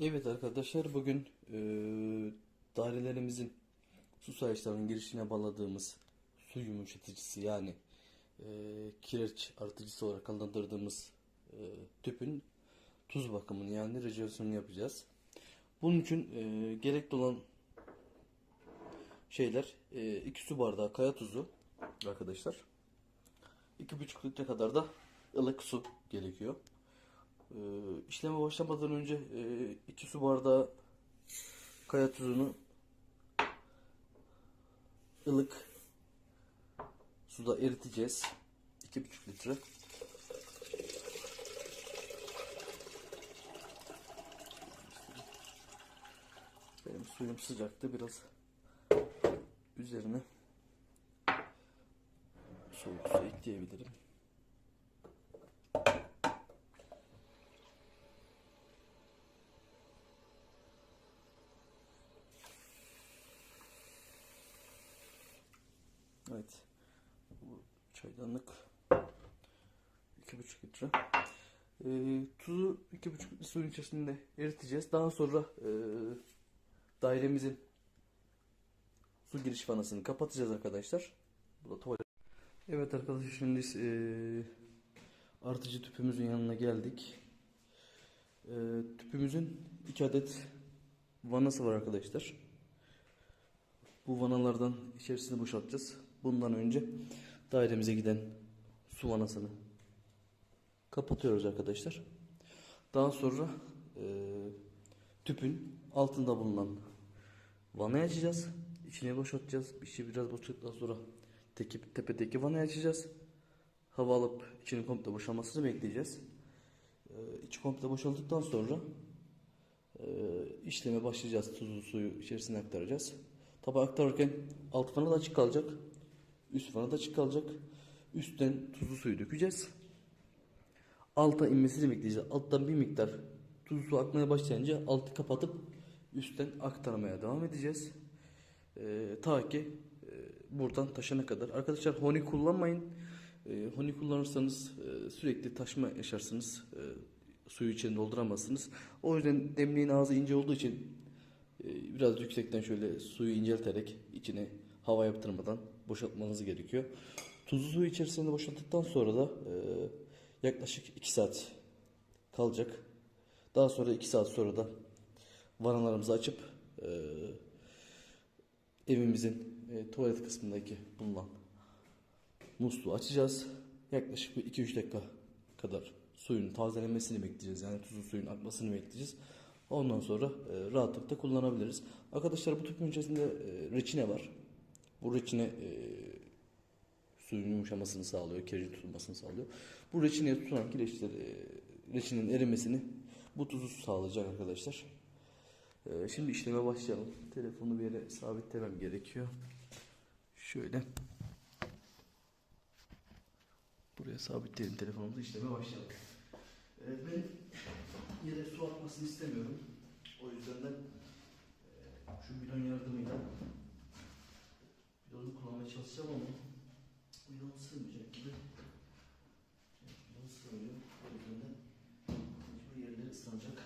Evet arkadaşlar bugün e, dairelerimizin su sayışlarının girişine bağladığımız su yumuşatıcısı yani e, kireç artıcısı olarak adlandırdığımız e, tüpün tuz bakımını yani rejeksiyonunu yapacağız. Bunun için e, gerekli olan şeyler 2 su bardağı kaya tuzu arkadaşlar. 2,5 litre kadar da ılık su gerekiyor. Ee, işleme başlamadan önce 2 su bardağı kaya tuzunu ılık suda eriteceğiz. 2,5 litre. Benim suyum sıcaktı biraz üzerine soğuk su ekleyebilirim. Evet. Bu çaydanlık 2,5 litre. Ee, tuzu 2,5 litre suyun içerisinde eriteceğiz. Daha sonra e, dairemizin su giriş vanasını kapatacağız arkadaşlar. Bu da tuvalet. Evet arkadaşlar şimdi e, artıcı tüpümüzün yanına geldik. E, tüpümüzün 2 adet vanası var arkadaşlar. Bu vanalardan içerisini boşaltacağız. Bundan önce dairemize giden su vanasını kapatıyoruz arkadaşlar. Daha sonra e, tüpün altında bulunan vanayı açacağız. İçine boşaltacağız. İçi biraz boşalttıktan sonra teki, tepedeki vanayı açacağız. Hava alıp içinin komple boşalmasını bekleyeceğiz. E, içi komple boşaldıktan sonra e, işleme başlayacağız. Tuzlu suyu içerisine aktaracağız. Tabi aktarırken alt vana da açık kalacak. Üst vana da açık kalacak. Üstten tuzlu suyu dökeceğiz. Alta inmesini bekleyeceğiz. Alttan bir miktar tuzlu su akmaya başlayınca altı kapatıp üstten aktarmaya devam edeceğiz. Ee, ta ki e, buradan taşana kadar. Arkadaşlar honi kullanmayın. E, honi kullanırsanız e, sürekli taşma yaşarsınız. E, suyu içine dolduramazsınız. O yüzden demliğin ağzı ince olduğu için e, biraz yüksekten şöyle suyu incelterek içine hava yaptırmadan boşaltmanız gerekiyor. Tuzlu suyu içerisinde boşalttıktan sonra da e, yaklaşık 2 saat kalacak. Daha sonra 2 saat sonra da vanalarımızı açıp e, evimizin e, tuvalet kısmındaki bulunan musluğu açacağız. Yaklaşık bir 2-3 dakika kadar suyun tazelenmesini bekleyeceğiz. Yani tuzlu suyun akmasını bekleyeceğiz. Ondan sonra e, rahatlıkla kullanabiliriz. Arkadaşlar bu tüpün içerisinde e, reçine var. Bu reçine e, suyun yumuşamasını sağlıyor, kirli tutulmasını sağlıyor. Bu reçineye tutulan kireçler, e, reçinin erimesini bu tuzu sağlayacak arkadaşlar. E, şimdi işleme başlayalım. Telefonu bir yere sabitlemem gerekiyor. Şöyle. Buraya sabitleyelim telefonumuzu işleme başlayalım. E, ben yere su akmasını istemiyorum. O yüzden de e, şu bidon yardımıyla bidonu kullanmaya çalışacağım ama bidon sığmayacak gibi. Bidon sığmıyor. O yüzden de mecbur yerleri ıslanacak.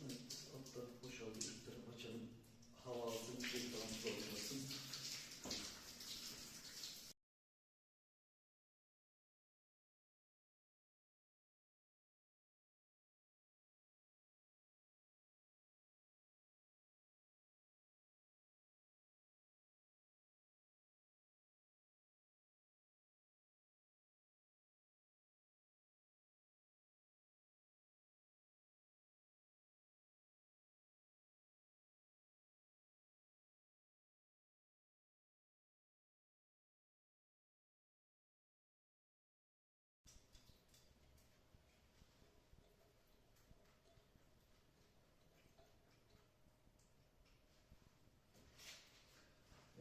Evet, alt taraf boşaldı. Üst taraf açalım. Hava alsın, geri kalan su alışmasın.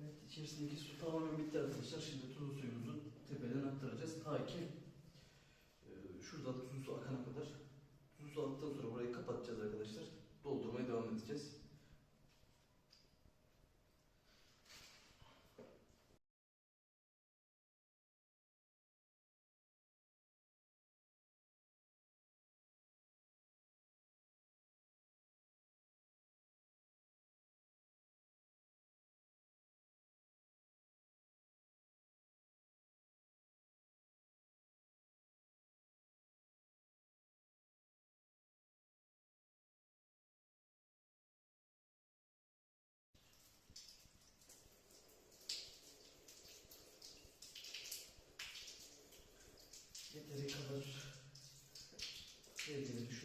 Evet, içerisindeki su tamamen bitti arkadaşlar. Şimdi tuzlu suyumuzu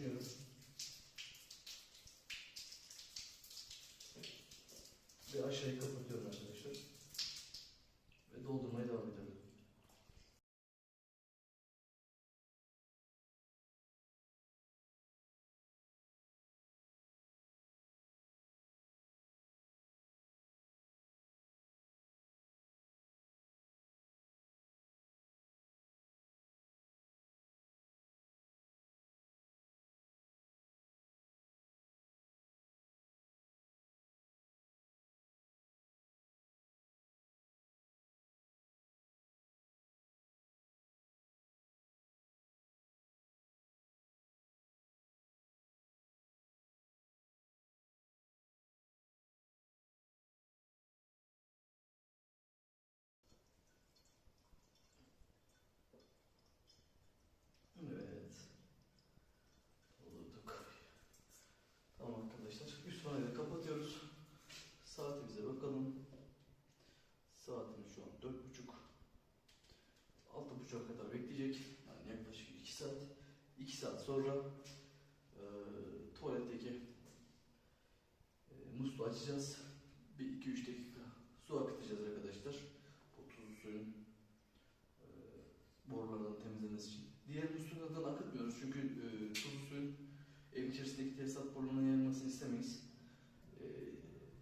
shoes. Saat sonra e, tuvaletteki e, musluğu açacağız. Bir 2-3 dakika su akıtacağız arkadaşlar. Bu tuzlu suyun e, borulardan temizlenmesi için. Diğer musluğu neden akıtmıyoruz? Çünkü e, tuzlu suyun evin içerisindeki tesisat borularına yayılmasını istemeyiz. E,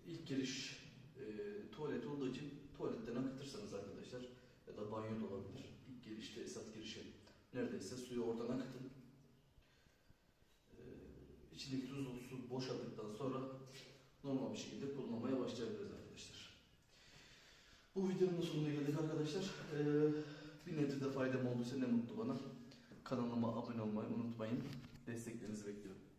ilk giriş e, tuvalet olduğu için tuvaletten akıtırsanız arkadaşlar ya da banyo da olabilir. İlk girişte esas girişi neredeyse suyu oradan akıtın. E, içindeki tuzlu su boşaldıktan sonra normal bir şekilde kullanmaya başlayabiliriz arkadaşlar. Bu videonun da sonuna geldik arkadaşlar. Ee, bir neticede faydam olduysa ne mutlu bana. Kanalıma abone olmayı unutmayın. Desteklerinizi bekliyorum.